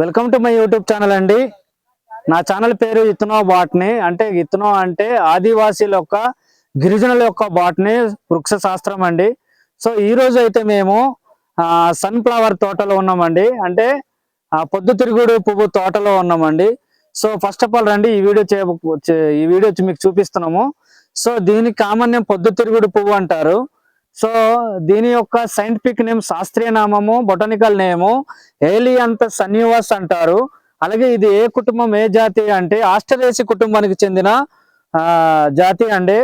Welcome to my YouTube channel అండి. నా channel పేరు ఇతనో బాట్ని. అంటే ఇతనో అంటే ఆదివాసీల యొక్క గిరిజనుల యొక్క బాట్ని వృక్ష శాస్త్రం అండి. సో ఈ రోజు అయితే మేము సన్ ఫ్లవర్ తోటలో ఉన్నామండి. అంటే పొద్దుతిరుగుడు పువ్వు తోటలో ఉన్నామండి. సో ఫస్ట్ ఆఫ్ ఆల్ రండి ఈ వీడియో చే ఈ వీడియో మీకు చూపిస్తున్నాము. సో దీనికి కామన్ పొద్దుతిరుగుడు పువ్వు అంటారు. సో దీని యొక్క సైంటిఫిక్ నేమ్ శాస్త్రీయ నామము బొటానికల్ నేము ఏలియంత సన్నివాస్ అంటారు. అలాగే ఇది ఏ కుటుంబం ఏ జాతి అంటే ఆస్ట్రేసి కుటుంబానికి చెందిన జాతి అండి.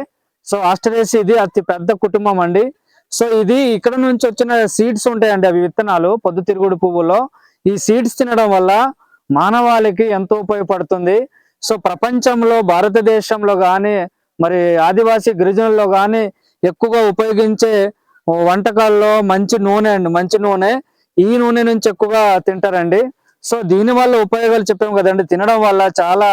సో ఆస్ట్రేసి ఇది అతి పెద్ద కుటుంబం అండి. సో ఇది ఇక్కడ నుంచి వచ్చిన సీడ్స్ ఉంటాయండి అవి విత్తనాలు పొద్దుతిరుగుడు పువ్వులో. ఈ సీడ్స్ తినడం వల్ల మానవాళికి ఎంతో ఉపయోగపడుతుంది. సో ప్రపంచంలో భారతదేశంలో కానీ మరి ఆదివాసీ గిరిజనుల్లో కానీ ఎక్కువగా ఉపయోగించే వంటకాల్లో మంచి నూనె అండి మంచి నూనె. ఈ నూనె నుంచి ఎక్కువగా తింటారండి. సో దీని వల్ల ఉపయోగాలు చెప్పాము కదండి. తినడం వల్ల చాలా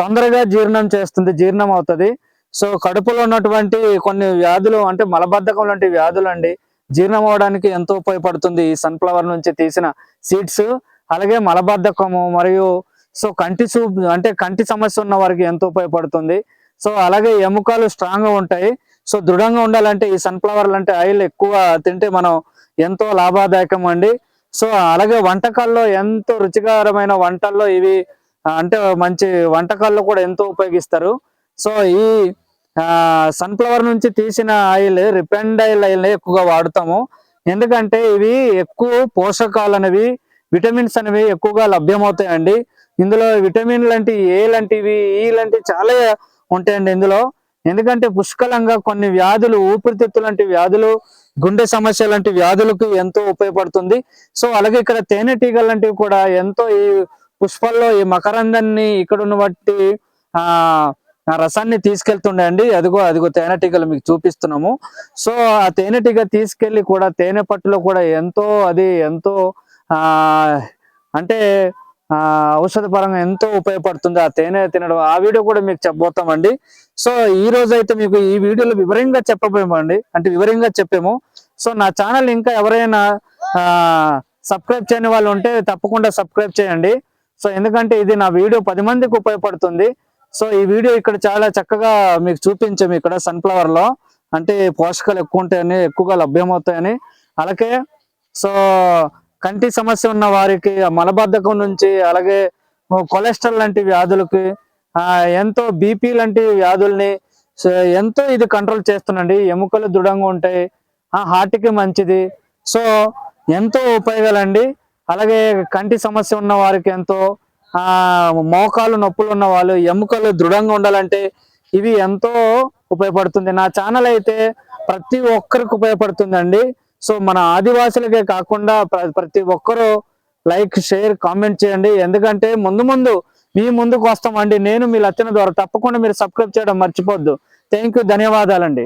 తొందరగా జీర్ణం చేస్తుంది జీర్ణం అవుతుంది. సో కడుపులో ఉన్నటువంటి కొన్ని వ్యాధులు అంటే మలబద్ధకం లాంటి వ్యాధులు అండి జీర్ణం అవడానికి ఎంతో ఉపయోగపడుతుంది. ఈ సన్ఫ్లవర్ నుంచి తీసిన సీడ్స్ అలాగే మలబద్ధకము మరియు సో కంటి సూప్ అంటే కంటి సమస్య ఉన్న వారికి ఎంతో ఉపయోగపడుతుంది. సో అలాగే ఎముకలు స్ట్రాంగ్గా ఉంటాయి. సో దృఢంగా ఉండాలంటే ఈ సన్ఫ్లవర్ లాంటి ఆయిల్ ఎక్కువ తింటే మనం ఎంతో లాభదాయకం అండి. సో అలాగే వంటకాల్లో ఎంతో రుచికరమైన వంటల్లో ఇవి అంటే మంచి వంటకాల్లో కూడా ఎంతో ఉపయోగిస్తారు. సో ఈ సన్ఫ్లవర్ నుంచి తీసిన ఆయిల్ రిఫైండ్ ఆయిల్ ఆయిల్ ఎక్కువగా వాడుతాము. ఎందుకంటే ఇవి ఎక్కువ పోషకాలు అనేవి విటమిన్స్ అనేవి ఎక్కువగా లభ్యమవుతాయండి. ఇందులో విటమిన్ లాంటి ఏ లాంటివి ఈ లాంటివి చాలా ఉంటాయండి ఇందులో. ఎందుకంటే పుష్కలంగా కొన్ని వ్యాధులు ఊపిరితిత్తు లాంటి వ్యాధులు గుండె సమస్య లాంటి వ్యాధులకు ఎంతో ఉపయోగపడుతుంది. సో అలాగే ఇక్కడ తేనెటీగ లాంటివి కూడా ఎంతో ఈ పుష్పాల్లో ఈ మకరందాన్ని ఇక్కడ ఉన్న బట్టి ఆ రసాన్ని తీసుకెళ్తుండే అండి అదిగో అదిగో తేనెటీగలు మీకు చూపిస్తున్నాము. సో ఆ తేనెటీగ తీసుకెళ్ళి కూడా తేనె పట్టులో కూడా ఎంతో అది ఎంతో ఆ అంటే ఔషధ పరంగా ఎంతో ఉపయోగపడుతుంది. ఆ తేనె తినడం ఆ వీడియో కూడా మీకు చెప్పబోతామండి. సో ఈ రోజు అయితే మీకు ఈ వీడియోలో వివరంగా చెప్పబోమండి. అంటే వివరంగా చెప్పాము. సో నా ఛానల్ ఇంకా ఎవరైనా సబ్స్క్రైబ్ చేయని వాళ్ళు ఉంటే తప్పకుండా సబ్స్క్రైబ్ చేయండి. సో ఎందుకంటే ఇది నా వీడియో పది మందికి ఉపయోగపడుతుంది. సో ఈ వీడియో ఇక్కడ చాలా చక్కగా మీకు చూపించాము ఇక్కడ సన్ఫ్లవర్లో అంటే పోషకాలు ఎక్కువ ఉంటాయని ఎక్కువగా లభ్యమవుతాయని. అలాగే సో కంటి సమస్య ఉన్న వారికి మలబద్ధకం నుంచి అలాగే కొలెస్ట్రాల్ లాంటి వ్యాధులకి ఎంతో బీపీ లాంటి వ్యాధుల్ని సో ఎంతో ఇది కంట్రోల్ చేస్తుందండి. ఎముకలు దృఢంగా ఉంటాయి ఆ heart కి మంచిది. సో ఎంతో ఉపయోగాలండి. అలాగే కంటి సమస్య ఉన్న వారికి ఎంతో మోకాలు నొప్పులు ఉన్న వాళ్ళు ఎముకలు దృఢంగా ఉండాలంటే ఇవి ఎంతో ఉపయోగపడుతుంది. నా ఛానల్ అయితే ప్రతి ఒక్కరికి ఉపయోగపడుతుందండి. సో మన ఆదివాసులకే కాకుండా ప్రతి ఒక్కరూ లైక్ షేర్ కామెంట్ చేయండి. ఎందుకంటే ముందు ముందు మీ ముందుకు వస్తామండి. నేను మీ లచ్చన ద్వారా తప్పకుండా మీరు సబ్స్క్రైబ్ చేయడం మర్చిపోద్దు. థ్యాంక్ యూ ధన్యవాదాలండి.